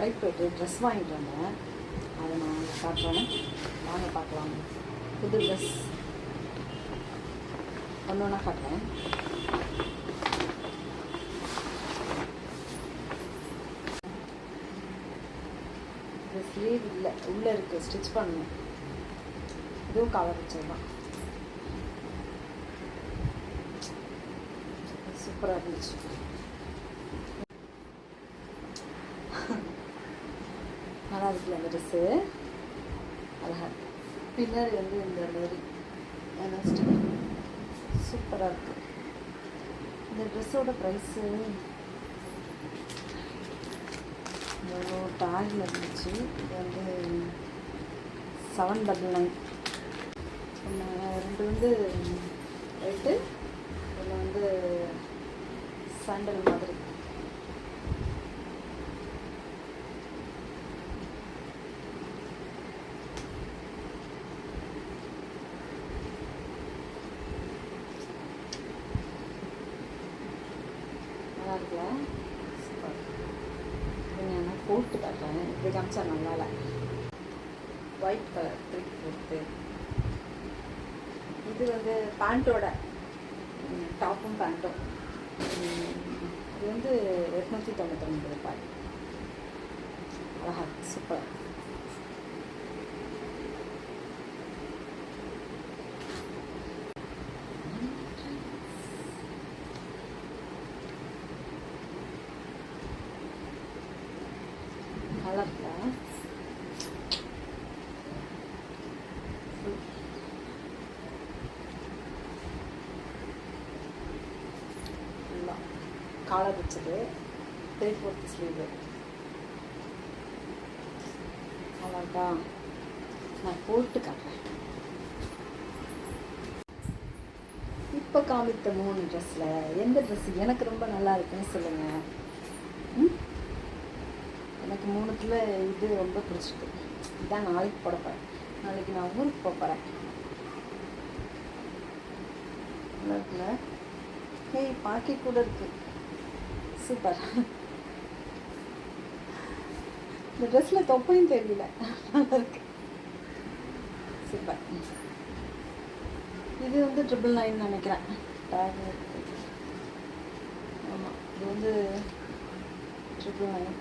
கடைக்கு போயிட்டு ட்ரெஸ் வாங்கிட்டு வந்தேன். அதை நான் காட்டுறேன். வாங்க பார்க்கலாம். புது ட்ரெஸ் ஒன்று ஒன்றா காட்டுறேன். இந்த ஸ்லீவ் இல்லை. உள்ளே இருக்குது ஸ்டிச் பண்ணணும். இதுவும் கலர் வச்சது சூப்பராக இருந்துச்சு. நல்லா இருக்குல்ல அந்த ட்ரெஸ்ஸு அழகாக பின்னாடி வந்து இந்த மாதிரி ஸ்டிக் சூப்பராக இருக்குது இந்த ட்ரெஸ்ஸோட ப்ரைஸு எவ்வளோ டேகில் இருந்துச்சு இது வந்து செவன் டபுள் நைன் ரெண்டு வந்து ரெட்டு ஒன்று வந்து சாண்டல் மாதிரி நல்லா இருக்குல்ல சூப்பர். நீங்கள் போட்டு காட்டுறேன் இப்படி காமிச்சா நல்லா இல்லை. ஒயிட் கலர் த்ரிக் கொடுத்து இது வந்து பேண்ட்டோட டாப்பும் பேண்ட்டும் இது வந்து எட்நூற்றி தொண்ணூத்தொம்பது ரூபாய். அழகா சூப்பர் நல்லா இருக்கா ஃபுல்லாக காலர் வச்சது த்ரீ ஃபோர்த் ஸ்லீவு அவ்வளோக்கா நான் போட்டு காட்டுறேன். இப்போ காமித்த மூணு ட்ரெஸ்ஸில் எந்த ட்ரெஸ் எனக்கு ரொம்ப நல்லா இருக்குன்னு சொல்லுங்கள் எனக்கு மூணுத்தில் இது ரொம்ப பிடிச்சிருக்கு. இதான் நாளைக்கு போட போகிறேன் நாளைக்கு நான் ஊருக்கு போக போகிறேன் நல்லா ஏய் பாக்கி கூட இருக்குது சூப்பர் இந்த ட்ரெஸ்ஸில் தொப்பையும் தெரியல. நல்லா இருக்கு சூப்பர் இது வந்து ட்ரிபிள் நைன் நினைக்கிறேன். டேக் ஆமாம் இது வந்து ட்ரிபிள் நைன்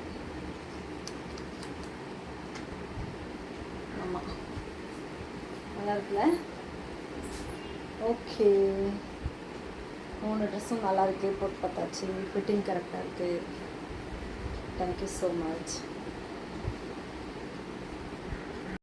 ஆமாம் நல்லா இருக்குல்ல? ஓகே மூணு ட்ரெஸ்ஸும் நல்லா இருக்கு போட்டு பார்த்தாச்சு ஃபிட்டிங் கரெக்டாக இருக்குது தேங்க்யூ ஸோ மச்